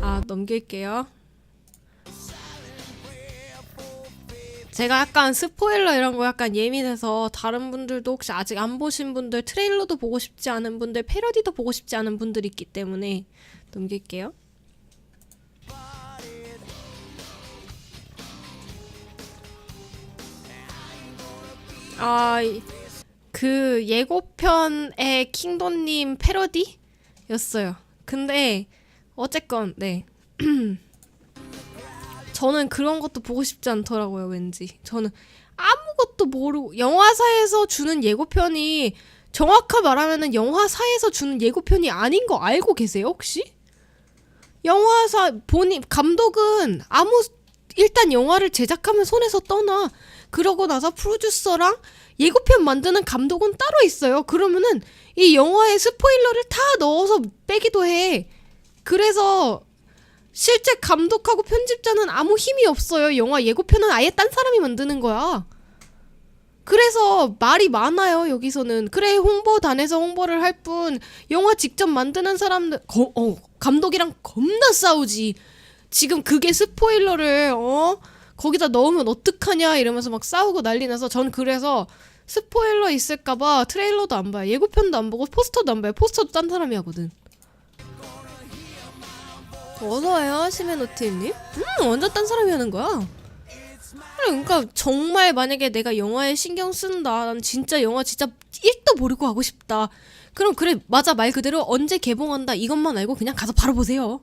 아 넘길게요. 제가 약간 스포일러 이런 거 약간 예민해서 다른 분들도 혹시 아직 안 보신 분들 트레일러도 보고 싶지 않은 분들 패러디도 보고 싶지 않은 분들이 있기 때문에 넘길게요. 아, 이- 그 예고편의 킹도님 패러디였어요. 근데 어쨌건 네. 저는 그런 것도 보고 싶지 않더라고요, 왠지. 저는 아무것도 모르고 영화사에서 주는 예고편이 정확하 말하면은 영화사에서 주는 예고편이 아닌 거 알고 계세요, 혹시? 영화사 본인 감독은 아무 일단 영화를 제작하면 손에서 떠나. 그러고 나서 프로듀서랑 예고편 만드는 감독은 따로 있어요. 그러면은 이 영화에 스포일러를 다 넣어서 빼기도 해. 그래서 실제 감독하고 편집자는 아무 힘이 없어요. 영화 예고편은 아예 딴 사람이 만드는 거야. 그래서 말이 많아요, 여기서는. 그래, 홍보단에서 홍보를 할 뿐, 영화 직접 만드는 사람들, 거, 어, 감독이랑 겁나 싸우지. 지금 그게 스포일러를, 어? 거기다 넣으면 어떡하냐, 이러면서 막 싸우고 난리 나서, 전 그래서 스포일러 있을까봐 트레일러도 안 봐요. 예고편도 안 보고 포스터도 안 봐요. 포스터도 딴 사람이 하거든. 어서와요, 시메노티님. 음, 완전 딴 사람이 하는 거야. 그러니까 정말 만약에 내가 영화에 신경 쓴다. 난 진짜 영화 진짜 1도 모르고 하고 싶다. 그럼 그래, 맞아, 말 그대로 언제 개봉한다. 이것만 알고 그냥 가서 바로 보세요.